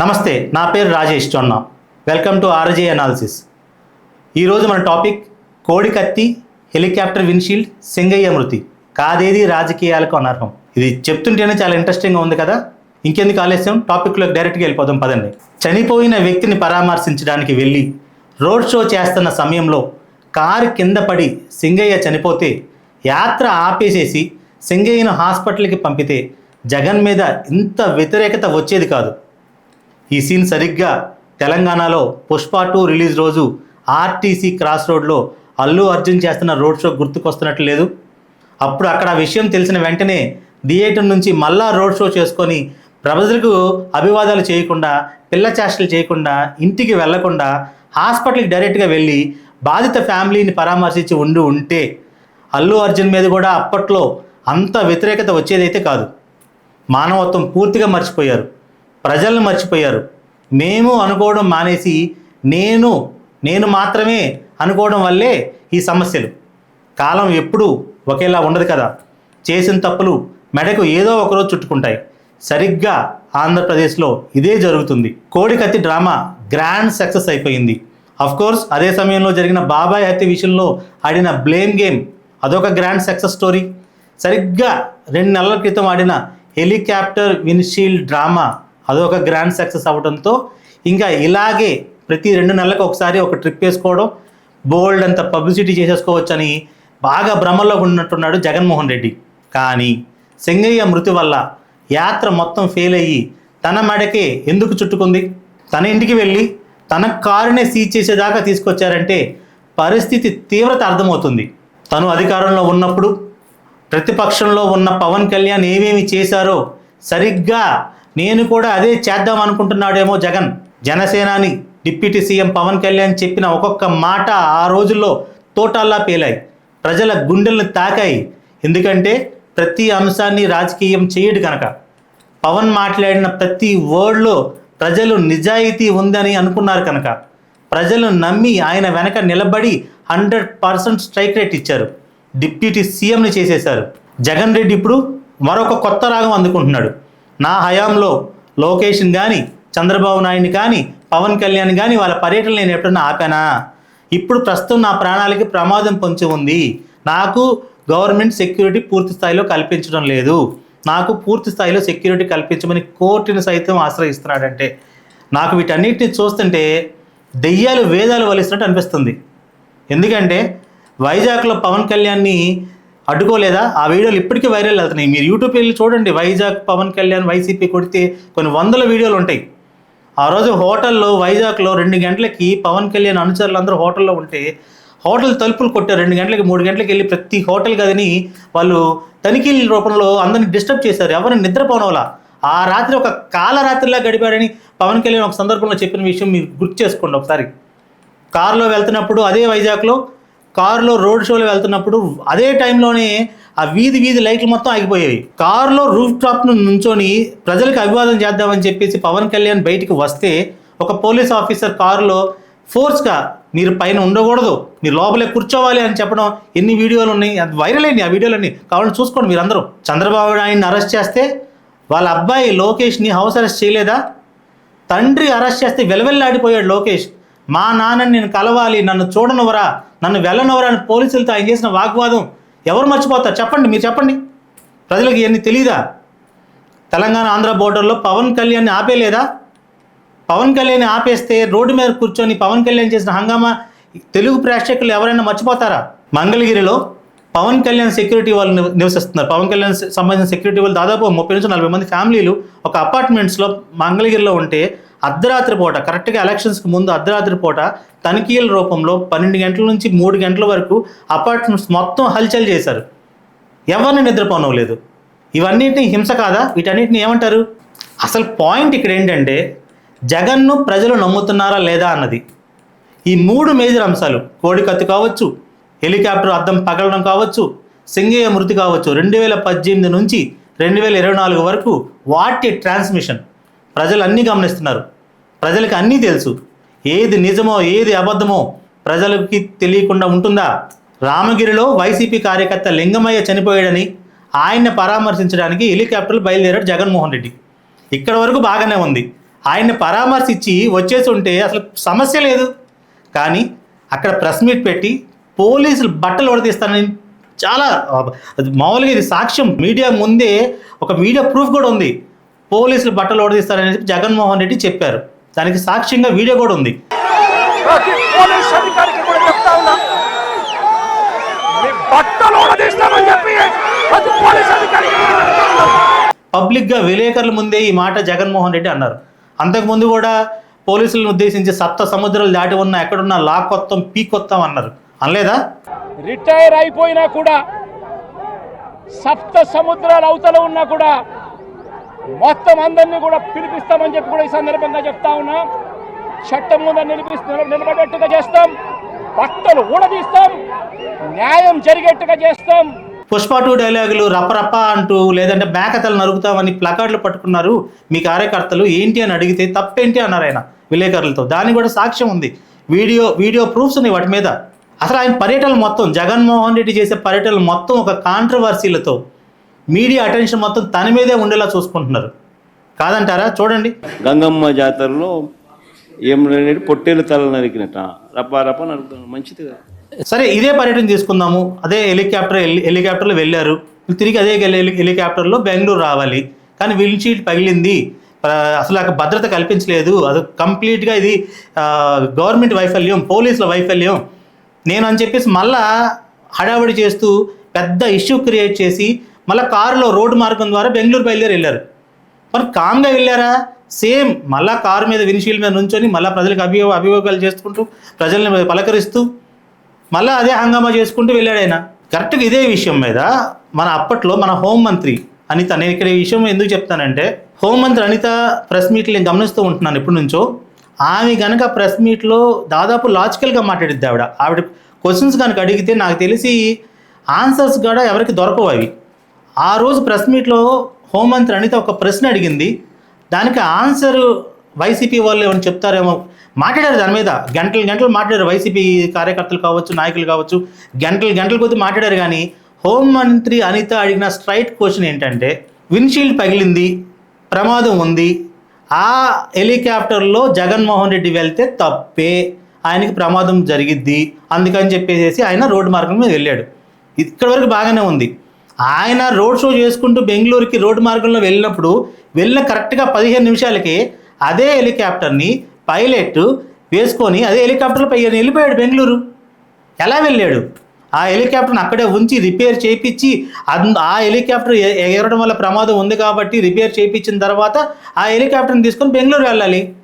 నమస్తే నా పేరు Rajesh Chonna welcome to RJ analysis ఈరోజు మన టాపిక్ కోడి కత్తి హెలికాప్టర్ విన్షీల్డ్ సింగయ్య మృతి. కాదేది రాజకీయాలకు అనర్హం? ఇది చెప్తుంటేనే చాలా ఇంట్రెస్టింగ్గా ఉంది కదా? ఇంకెందుకు ఆలస్యం? టాపిక్లోకి డైరెక్ట్గా వెళ్ళిపోదాం పదండి. చనిపోయిన వ్యక్తిని పరామర్శించడానికి వెళ్ళి రోడ్ షో చేస్తున్న సమయంలో కారు కింద పడి సింగయ్య చనిపోతే యాత్ర ఆపేసేసి సింగయ్యను హాస్పిటల్కి పంపితే జగన్ మీద ఇంత వ్యతిరేకత వచ్చేది కాదు. ఈ సీన్ సరిగ్గా తెలంగాణలో పుష్ప టూ రిలీజ్ రోజు ఆర్టీసీ క్రాస్ రోడ్లో అల్లు అర్జున్ చేస్తున్న రోడ్ షో గుర్తుకొస్తున్నట్లు లేదు. అప్పుడు అక్కడ ఆ విషయం తెలిసిన వెంటనే థియేటర్ నుంచి మళ్ళా రోడ్ షో చేసుకొని ప్రజలకు అభివాదాలు చేయకుండా పిల్ల చేష్టలు చేయకుండా ఇంటికి వెళ్ళకుండా హాస్పిటల్కి డైరెక్ట్గా వెళ్ళి బాధిత ఫ్యామిలీని పరామర్శించి ఉండి ఉంటే అల్లు అర్జున్ మీద కూడా అప్పట్లో అంత వ్యతిరేకత వచ్చేదైతే కాదు. మానవత్వం పూర్తిగా మర్చిపోయారు. ప్రజలను మర్చిపోయారు. మేము అనుకోవడం మానేసి నేను నేను మాత్రమే అనుకోవడం వల్లే ఈ సమస్యలు. కాలం ఎప్పుడూ ఒకేలా ఉండదు కదా. చేసిన తప్పులు మెడకు ఏదో ఒకరోజు చుట్టుకుంటాయి. సరిగ్గా ఆంధ్రప్రదేశ్లో ఇదే జరుగుతుంది. కోడికత్తి డ్రామా గ్రాండ్ సక్సెస్ అయిపోయింది. కోర్స్ అదే సమయంలో జరిగిన బాబాయ్ హత్య విషయంలో ఆడిన బ్లేమ్ గేమ్ అదొక గ్రాండ్ సక్సెస్ స్టోరీ. సరిగ్గా రెండు నెలల క్రితం ఆడిన హెలికాప్టర్ విన్షీల్డ్ డ్రామా అదొక గ్రాండ్ సక్సెస్ అవ్వడంతో ఇంకా ఇలాగే ప్రతి రెండు నెలలకు ఒకసారి ఒక ట్రిప్ వేసుకోవడం బోల్డ్ అంత పబ్లిసిటీ చేసేసుకోవచ్చని బాగా భ్రమలో ఉన్నట్టున్నాడు జగన్మోహన్ రెడ్డి. కానీ సింగయ్య మృతి వల్ల యాత్ర మొత్తం ఫెయిల్ అయ్యి తన మెడకే ఎందుకు చుట్టుకుంది? తన ఇంటికి వెళ్ళి తన కారునే సీజ్ చేసేదాకా తీసుకొచ్చారంటే పరిస్థితి తీవ్రత అర్థమవుతుంది. తను అధికారంలో ఉన్నప్పుడు ప్రతిపక్షంలో ఉన్న పవన్ కళ్యాణ్ ఏమేమి చేశారో సరిగ్గా నేను కూడా అదే చేద్దాం అనుకుంటున్నాడేమో జగన్. జనసేనాని డిప్యూటీ సీఎం పవన్ కళ్యాణ్ చెప్పిన ఒక్కొక్క మాట ఆ రోజుల్లో తోటల్లా పేలాయి. ప్రజల గుండెలను తాకాయి. ఎందుకంటే ప్రతి అంశాన్ని రాజకీయం చేయడు కనుక పవన్ మాట్లాడిన ప్రతి వర్డ్లో ప్రజలు నిజాయితీ ఉందని అనుకున్నారు కనుక. ప్రజలు నమ్మి ఆయన వెనక నిలబడి హండ్రెడ్ పర్సెంట్ స్ట్రైక్ రేట్ ఇచ్చారు. డిప్యూటీ సీఎంని చేసేశారు. జగన్ రెడ్డి ఇప్పుడు మరొక కొత్త రాగం అందుకుంటున్నాడు. నా హయాంలో లోకేష్ని కానీ చంద్రబాబు నాయుడిని కానీ పవన్ కళ్యాణ్ కానీ వాళ్ళ పర్యటన నేను ఎప్పుడన్నా ఆపానా? ఇప్పుడు ప్రస్తుతం నా ప్రాణాలకి ప్రమాదం పొంచి ఉంది. నాకు గవర్నమెంట్ సెక్యూరిటీ పూర్తి స్థాయిలో కల్పించడం లేదు. నాకు పూర్తి స్థాయిలో సెక్యూరిటీ కల్పించమని కోర్టుని సైతం ఆశ్రయిస్తున్నాడంటే నాకు వీటన్నిటిని చూస్తుంటే దెయ్యాలు వేదాలు వలిస్తున్నట్టు అనిపిస్తుంది. ఎందుకంటే వైజాగ్లో పవన్ కళ్యాణ్ని అడ్డుకోలేదా? ఆ వీడియోలు ఇప్పటికీ వైరల్ అవుతున్నాయి. మీరు యూట్యూబ్ వెళ్ళి చూడండి. వైజాగ్ పవన్ కళ్యాణ్ వైసీపీ కొడితే కొన్ని వందల వీడియోలు ఉంటాయి. ఆ రోజు హోటల్లో వైజాగ్లో రెండు గంటలకి పవన్ కళ్యాణ్ అనుచరులు అందరూ హోటల్లో ఉంటే హోటల్ తలుపులు కొట్టారు రెండు గంటలకి మూడు గంటలకి వెళ్ళి ప్రతి హోటల్ గదిని వాళ్ళు తనిఖీల రూపంలో అందరిని డిస్టర్బ్ చేశారు. ఎవరిని నిద్రపోనవలా? ఆ రాత్రి ఒక కాలరాత్రిలా గడిపాడని పవన్ కళ్యాణ్ ఒక సందర్భంలో చెప్పిన విషయం మీరు గుర్తు చేసుకోండి ఒకసారి. కారులో వెళ్తున్నప్పుడు అదే వైజాగ్లో కారులో రోడ్ షోలో వెళ్తున్నప్పుడు అదే టైంలోనే ఆ వీధి వీధి లైట్లు మొత్తం ఆగిపోయాయి కారులో రూఫ్ టాప్ నుంచొని ప్రజలకు అభివాదం చేద్దామని చెప్పేసి పవన్ కళ్యాణ్ బయటికి వస్తే ఒక పోలీస్ ఆఫీసర్ కారులో ఫోర్స్గా మీరు పైన ఉండకూడదు మీరు లోపలే కూర్చోవాలి అని చెప్పడం ఎన్ని వీడియోలు ఉన్నాయి అది వైరల్ అయింది ఆ వీడియోలన్నీ. కావాలని చూసుకోండి మీరందరూ. చంద్రబాబు నాయుడిని అరెస్ట్ చేస్తే వాళ్ళ అబ్బాయి లోకేష్ని హౌస్ అరెస్ట్ చేయలేదా? తండ్రి అరెస్ట్ చేస్తే వెలవెల్లాడిపోయాడు లోకేష్. మా నాన్నని నేను కలవాలి నన్ను చూడనవరా నన్ను వెళ్ళనవరా అని పోలీసులతో ఆయన చేసిన వాగ్వాదం ఎవరు మర్చిపోతారు? చెప్పండి మీరు చెప్పండి. ప్రజలకు ఇవన్నీ తెలియదా తెలంగాణ ఆంధ్ర బోర్డర్లో పవన్ కళ్యాణ్ని ఆపేలేదా? పవన్ కళ్యాణ్ ఆపేస్తే రోడ్డు మీద కూర్చొని పవన్ కళ్యాణ్ చేసిన హంగామా తెలుగు ప్రేక్షకులు ఎవరైనా మర్చిపోతారా? మంగళగిరిలో పవన్ కళ్యాణ్ సెక్యూరిటీ వాళ్ళు నివసిస్తున్నారు. పవన్ కళ్యాణ్ సంబంధించిన సెక్యూరిటీ వాళ్ళు దాదాపు ముప్పై నుంచి నలభై మంది ఫ్యామిలీలు ఒక అపార్ట్మెంట్స్లో మంగళగిరిలో ఉంటే అర్ధరాత్రి పూట కరెక్ట్గా ఎలక్షన్స్కి ముందు అర్ధరాత్రి పూట తనిఖీల రూపంలో పన్నెండు గంటల నుంచి మూడు గంటల వరకు అపార్ట్మెంట్స్ మొత్తం హల్చల్ చేశారు. ఎవరిని నిద్రపోనవలేదు ఇవన్నిటిని హింస కాదా? వీటన్నిటిని ఏమంటారు? అసలు పాయింట్ ఇక్కడ ఏంటంటే జగన్ను ప్రజలు నమ్ముతున్నారా లేదా అన్నది. ఈ మూడు మేజర్ అంశాలు కోడికత్తు కావచ్చు హెలికాప్టర్ అద్దం పగలడం కావచ్చు సింగయ్య మృతి కావచ్చు రెండు వేల పద్దెనిమిది నుంచి రెండు వేల ఇరవై నాలుగు వరకు వాటి ట్రాన్స్మిషన్ ప్రజలు అన్నీ గమనిస్తున్నారు. ప్రజలకు అన్నీ తెలుసు. ఏది నిజమో ఏది అబద్ధమో ప్రజలకి తెలియకుండా ఉంటుందా? రామగిరిలో వైసీపీ కార్యకర్త లింగమయ్య చనిపోయాడని ఆయన్ని పరామర్శించడానికి హెలికాప్టర్లు బయలుదేరాడు జగన్మోహన్ రెడ్డి. ఇక్కడ వరకు బాగానే ఉంది. ఆయన్ని పరామర్శించి వచ్చేసి ఉంటే అసలు సమస్య లేదు. కానీ అక్కడ ప్రెస్ మీట్ పెట్టి పోలీసులు బట్టలు ఉడతీస్తానని చాలా మామూలుగా ఇది సాక్ష్యం. మీడియా ముందే ఒక మీడియా ప్రూఫ్ కూడా ఉంది. పోలీసులు బట్టలు ఉడతీస్తారని చెప్పి జగన్మోహన్ రెడ్డి చెప్పారు. దానికి సాక్ష్యంగా వీడియో కూడా ఉంది. పబ్లిక్గా విలేకరుల ముందే ఈ మాట జగన్మోహన్ రెడ్డి అన్నారు. అంతకుముందు కూడా పోలీసులను ఉద్దేశించి సప్త సముద్రాలు దాటి ఉన్న ఎక్కడున్నా లాక్కొత్తాం పీకొత్తాం అన్నారు. అనలేదా? రిటైర్ అయిపోయినా కూడా సప్త సముద్రాల అవతల ఉన్నా కూడా మొత్తం అందరినీ కూడా పిలిపిస్తామని చెప్పి కూడా ఈ సందర్భంగా చెప్తా ఉన్నా. చట్టం ముందు నిలిపిస్తు నిలబడేట్టుగా చేస్తాం. బట్టలు ఊడదీస్తాం. న్యాయం జరిగేట్టుగా చేస్తాం. పుష్ప టూ డైలాగులు రప్పరప్ప అంటూ లేదంటే మేకతలు నరుకుతామని ప్లకార్డులు పట్టుకున్నారు మీ కార్యకర్తలు. ఏంటి అని అడిగితే తప్పేంటి అన్నారు ఆయన విలేకరులతో. దానికి కూడా సాక్ష్యం ఉంది. వీడియో వీడియో ప్రూఫ్స్ ఉన్నాయి వాటి మీద. అసలు ఆయన పర్యటన మొత్తం జగన్మోహన్ రెడ్డి చేసే పర్యటనలు మొత్తం ఒక కాంట్రవర్సీలతో మీడియా అటెన్షన్ మొత్తం తన మీదే ఉండేలా చూసుకుంటున్నారు. కాదంటారా? చూడండి. గంగమ్మ జాతరలో ఏం అనేది పొట్టేలు తల నరికినట్ట రప్ప రప్ప నరుకుతాను. మంచిది కదా. సరే ఇదే పర్యటన తీసుకుందాము. అదే హెలికాప్టర్ హెలి- హెలికాప్టర్లో వెళ్ళారు. తిరిగి అదే హెలి- హెలికాప్టర్లో బెంగళూరు రావాలి. కానీ విండ్షీల్డ్ పగిలింది. ఆ, అసలు అక్కడ భద్రత కల్పించలేదు. అది కంప్లీట్గా ఇది గవర్నమెంట్ వైఫల్యం పోలీసుల వైఫల్యం. నేను అని చెప్పేసి మళ్ళా హడావిడి చేస్తూ పెద్ద ఇష్యూ క్రియేట్ చేసి మళ్ళీ కారులో రోడ్డు మార్గం ద్వారా బెంగళూరు బయలుదేరి వెళ్ళారు. మరి కామ్గా వెళ్ళారా? సేమ్ మళ్ళా కారు మీద వినిషీల్ మీద నుంచొని మళ్ళీ ప్రజలకు అభియో అభియోగాలు చేసుకుంటూ ప్రజల్ని పలకరిస్తూ మళ్ళీ అదే హంగామా చేసుకుంటూ వెళ్ళాడు ఆయన. కరెక్ట్గా ఇదే విషయం మీద మన అప్పట్లో మన హోంమంత్రి అనిత నేను ఇక్కడ ఈ విషయం ఎందుకు చెప్తానంటే హోంమంత్రి అనిత ప్రెస్ మీట్లు నేను గమనిస్తూ ఉంటున్నాను ఎప్పటి నుంచో. ఆమె కనుక ప్రెస్ మీట్లో దాదాపు లాజికల్గా మాట్లాడిద్ది ఆవిడ. ఆవిడ క్వశ్చన్స్ కనుక అడిగితే నాకు తెలిసి ఆన్సర్స్ కూడా ఎవరికి దొరకవు అవి. ఆ రోజు ప్రెస్ మీట్లో హోంమంత్రి అనిత ఒక ప్రశ్న అడిగింది. దానికి ఆన్సర్ వైసీపీ వాళ్ళు ఏమైనా చెప్తారేమో మాట్లాడారు దాని మీద. గంటలు గంటలు మాట్లాడారు. వైసీపీ కార్యకర్తలు కావచ్చు నాయకులు కావచ్చు గంటలు గంటల కొద్దీ మాట్లాడారు కానీ హోంమంత్రి అనిత అడిగిన స్ట్రైట్ క్వశ్చన్ ఏంటంటే విన్షీల్డ్ పగిలింది ప్రమాదం ఉంది ఆ హెలికాప్టర్లో జగన్మోహన్ రెడ్డి వెళ్తే తప్పే ఆయనకి ప్రమాదం జరిగిద్ది అందుకని చెప్పేసి ఆయన రోడ్డు మార్గం మీద వెళ్ళాడు. ఇక్కడ వరకు బాగానే ఉంది. ఆయన రోడ్ షో చేసుకుంటూ బెంగళూరుకి రోడ్డు మార్గంలో వెళ్ళినప్పుడు వెళ్ళిన కరెక్ట్గా పదిహేను నిమిషాలకి అదే హెలికాప్టర్ని పైలట్ వేసుకొని అదే హెలికాప్టర్లో పై వెళ్ళిపోయాడు బెంగళూరు. ఎలా వెళ్ళాడు? ఆ హెలికాప్టర్ని అక్కడే ఉంచి రిపేర్ చేయించి ఆ హెలికాప్టర్ ఎగరడం వల్ల ప్రమాదం ఉంది కాబట్టి రిపేర్ చేయించిన తర్వాత ఆ హెలికాప్టర్ని తీసుకొని బెంగళూరు వెళ్ళాలి.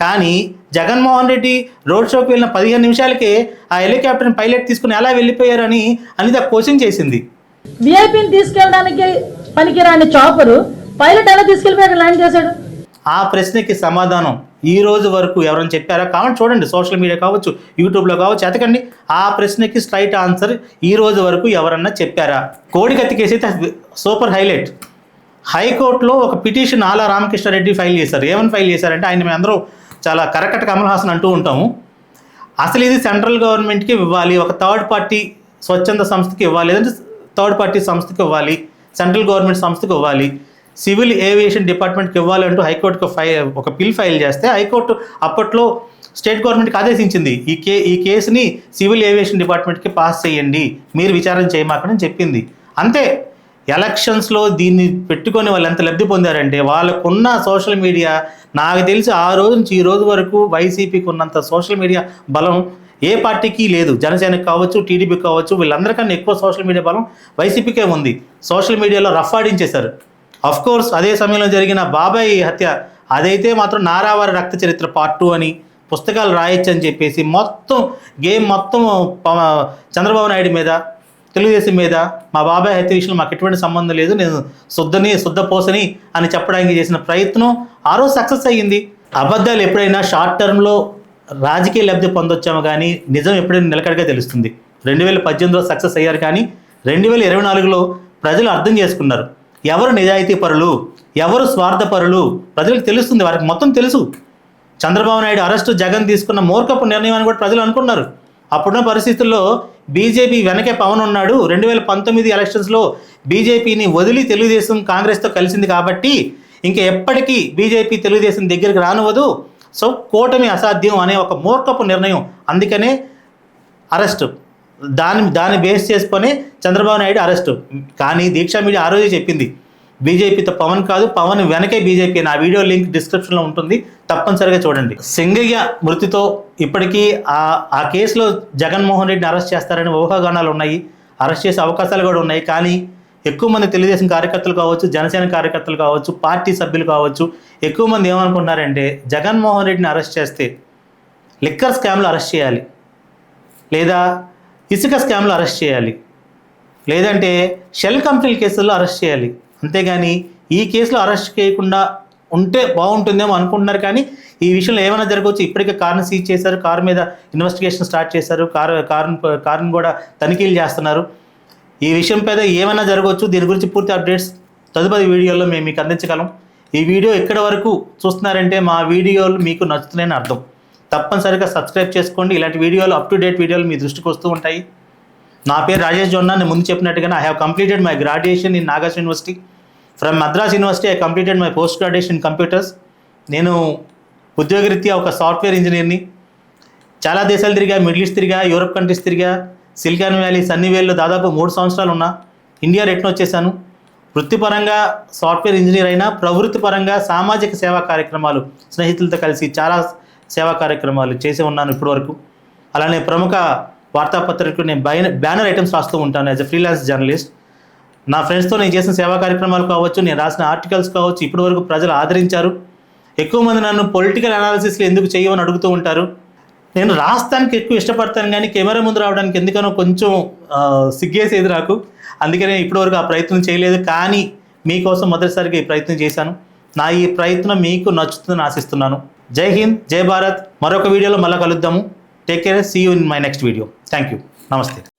కానీ జగన్మోహన్ రెడ్డి రోడ్ షోకి వెళ్ళిన పదిహేను నిమిషాలకే ఆ హెలికాప్టర్ని పైలట్ తీసుకుని ఎలా వెళ్ళిపోయారని అనిత క్వశ్చన్ చేసింది. విఐపిని తీసుకెళ్ళడానికి పనికిరాని చాపరు పైలట్ ఎలా తీసుకెళ్ళిపోయాడు ల్యాండ్ చేశాడు? ఆ ప్రశ్నకి సమాధానం ఈ రోజు వరకు ఎవరైనా చెప్పారా? కామెంట్ చూడండి. సోషల్ మీడియా కావచ్చు యూట్యూబ్లో కావచ్చు ఎతకండి. ఆ ప్రశ్నకి స్ట్రైట్ ఆన్సర్ ఈ రోజు వరకు ఎవరన్నా చెప్పారా? కోడి కేసు అయితే సూపర్ హైలైట్ హైకోర్టులో ఒక పిటిషన్ ఆలా రామకృష్ణారెడ్డి ఫైల్ చేశారు. ఏమని ఫైల్ చేశారంటే ఆయన మేము అందరూ చాలా కరకట్ట కమల్ హాసన్ అంటూ ఉంటాము. అసలు ఇది సెంట్రల్ గవర్నమెంట్కి ఇవ్వాలి ఒక థర్డ్ పార్టీ స్వచ్ఛంద సంస్థకి ఇవ్వాలి లేదంటే థర్డ్ పార్టీ సంస్థకి ఇవ్వాలి సెంట్రల్ గవర్నమెంట్ సంస్థకి ఇవ్వాలి సివిల్ ఏవియేషన్ డిపార్ట్మెంట్కి ఇవ్వాలి అంటూ హైకోర్టుకు ఫై ఒక పిల్ ఫైల్ చేస్తే హైకోర్టు అప్పట్లో స్టేట్ గవర్నమెంట్కి ఆదేశించింది ఈ కే ఈ కేసుని సివిల్ ఏవియేషన్ డిపార్ట్మెంట్కి పాస్ చేయండి మీరు విచారణ చేయమాకని చెప్పింది. అంతే ఎలక్షన్స్లో దీన్ని పెట్టుకొని వాళ్ళు ఎంత లబ్ధి పొందారంటే వాళ్ళకున్న సోషల్ మీడియా నాకు తెలిసి ఆ రోజు నుంచి ఈ రోజు వరకు వైసీపీకి ఉన్నంత సోషల్ మీడియా బలం ఏ పార్టీకి లేదు. జనసేనకి కావచ్చు టీడీపీ కావచ్చు వీళ్ళందరికన్నా ఎక్కువ సోషల్ మీడియా బలం వైసీపీకే ఉంది. సోషల్ మీడియాలో రఫ్ ఆడించేశారు అఫ్ కోర్స్ అదే సమయంలో జరిగిన బాబాయ్ హత్య అదైతే మాత్రం నారావారి రక్త చరిత్ర పార్ట్ టూ అని పుస్తకాలు రాయొచ్చు అని చెప్పేసి మొత్తం గేమ్ మొత్తం చంద్రబాబు నాయుడు మీద తెలుగుదేశం మీద మా బాబాయ్ హత్య విషయంలో మాకు ఎటువంటి సంబంధం లేదు. నేను శుద్ధని శుద్ధ పోసని అని చెప్పడానికి చేసిన ప్రయత్నం ఆ రోజు సక్సెస్ అయ్యింది. అబద్ధాలు ఎప్పుడైనా షార్ట్ టర్మ్లో రాజకీయ లబ్ధి పొందొచ్చాము కానీ నిజం ఎప్పుడైనా నిలకడగా తెలుస్తుంది. రెండు వేల పద్దెనిమిదిలో సక్సెస్ అయ్యారు కానీ రెండు వేల ఇరవై నాలుగులో ప్రజలు అర్థం చేసుకున్నారు. ఎవరు నిజాయితీ పరులు? ఎవరు స్వార్థపరులు ప్రజలకు తెలుస్తుంది వారికి మొత్తం తెలుసు. చంద్రబాబు నాయుడు అరెస్టు జగన్ తీసుకున్న మూర్ఖపు నిర్ణయం అని కూడా ప్రజలు అనుకున్నారు అప్పుడున్న పరిస్థితుల్లో బీజేపీ వెనకే పవన్ ఉన్నాడు. రెండు వేల పంతొమ్మిది ఎలక్షన్స్లో బీజేపీని వదిలి తెలుగుదేశం కాంగ్రెస్తో కలిసింది కాబట్టి ఇంకా ఎప్పటికీ బీజేపీ తెలుగుదేశం దగ్గరికి రానివ్వదు. సో కూటమి అసాధ్యం అనే ఒక మూర్ఖపు నిర్ణయం. అందుకనే అరెస్ట్. దాని దాన్ని బేస్ చేసుకొని చంద్రబాబు నాయుడు అరెస్ట్. కానీ దీక్షా మీడియా ఆ రోజే చెప్పింది. బీజేపీతో పవన్ కాదు పవన్ వెనకే బీజేపీ నా వీడియో లింక్ డిస్క్రిప్షన్లో ఉంటుంది. తప్పనిసరిగా చూడండి. సింగయ్య మృతితో ఇప్పటికీ ఆ ఆ కేసులో జగన్మోహన్ రెడ్డిని అరెస్ట్ చేస్తారని ఊహాగానాలు ఉన్నాయి. అరెస్ట్ చేసే అవకాశాలు కూడా ఉన్నాయి. కానీ ఎక్కువ మంది తెలుగుదేశం కార్యకర్తలు కావచ్చు జనసేన కార్యకర్తలు కావచ్చు పార్టీ సభ్యులు కావచ్చు ఎక్కువ మంది ఏమనుకుంటున్నారంటే జగన్మోహన్ రెడ్డిని అరెస్ట్ చేస్తే లిక్కర్ స్కామ్లో అరెస్ట్ చేయాలి. లేదా ఇసుక స్కామ్లో అరెస్ట్ చేయాలి. లేదంటే షెల్ కంపెనీల కేసుల్లో అరెస్ట్ చేయాలి. అంతేగాని ఈ కేసులో అరెస్ట్ చేయకుండా ఉంటే బాగుంటుందేమో అనుకుంటున్నారు కానీ ఈ విషయంలో ఏమైనా జరగవచ్చు? ఇప్పటికే కార్ని సీజ్ చేశారు కారు మీద ఇన్వెస్టిగేషన్ స్టార్ట్ చేశారు కారు కారు కారును కూడా తనిఖీలు చేస్తున్నారు. ఈ విషయం మీద ఏమైనా జరగవచ్చు దీని గురించి పూర్తి అప్డేట్స్ తదుపరి వీడియోలో మేము మీకు అందించగలం. ఈ వీడియో ఎక్కడి వరకు చూస్తున్నారంటే మా వీడియోలు మీకు నచ్చుతున్నాయని అర్థం. తప్పనిసరిగా సబ్స్క్రైబ్ చేసుకోండి. ఇలాంటి వీడియోలు అప్ టు డేట్ వీడియోలు మీ దృష్టికి వస్తూ ఉంటాయి. నా పేరు రాజేష్ జోన్నా. నేను ముందు చెప్పినట్టుగానే I have completed my graduation in Nagas university from Madras university I completed my post graduation computers నేను ఉద్యోగరీత్యా ఒక సాఫ్ట్వేర్ ఇంజనీర్ని చాలా దేశాలు తిరిగా మిడిల్ ఈస్ట్ తిరిగా యూరప్ కంట్రీస్ తిరిగా సిలికాన్ వ్యాలీ సన్నివేల్లో దాదాపు మూడు సంవత్సరాలు ఉన్నా ఇండియా రిటర్న్ వచ్చేసాను వృత్తిపరంగా సాఫ్ట్వేర్ ఇంజనీర్ అయినా ప్రవృత్తిపరంగా సామాజిక సేవా కార్యక్రమాలు స్నేహితులతో కలిసి చాలా సేవా కార్యక్రమాలు చేసి ఉన్నాను ఇప్పటివరకు. అలానే ప్రముఖ వార్తాపత్రికలు నేను బై బ్యానర్ ఐటమ్స్ రాస్తూ ఉంటాను యాజ్ అ ఫ్రీలాన్స్ జర్నలిస్ట్. నా ఫ్రెండ్స్తో నేను చేసిన సేవా కార్యక్రమాలు కావచ్చు నేను రాసిన ఆర్టికల్స్ కావచ్చు ఇప్పటివరకు ప్రజలు ఆదరించారు. ఎక్కువ మంది నన్ను పొలిటికల్ అనాలిసిస్లు ఎందుకు చేయమని అడుగుతూ ఉంటారు. నేను రాస్తానికి ఎక్కువ ఇష్టపడతాను కానీ కెమెరా ముందు రావడానికి ఎందుకనో కొంచెం సిగ్గేసేది నాకు. అందుకనే ఇప్పటివరకు ఆ ప్రయత్నం చేయలేదు. కానీ మీకోసం మొదటిసారిగా ఈ ప్రయత్నం చేశాను. నా ఈ ప్రయత్నం మీకు నచ్చుతుందని ఆశిస్తున్నాను. జై హింద్ జై భారత్. మరొక వీడియోలో మళ్ళీ కలుద్దాము. Take care. See you in my next video thank you నమస్తే.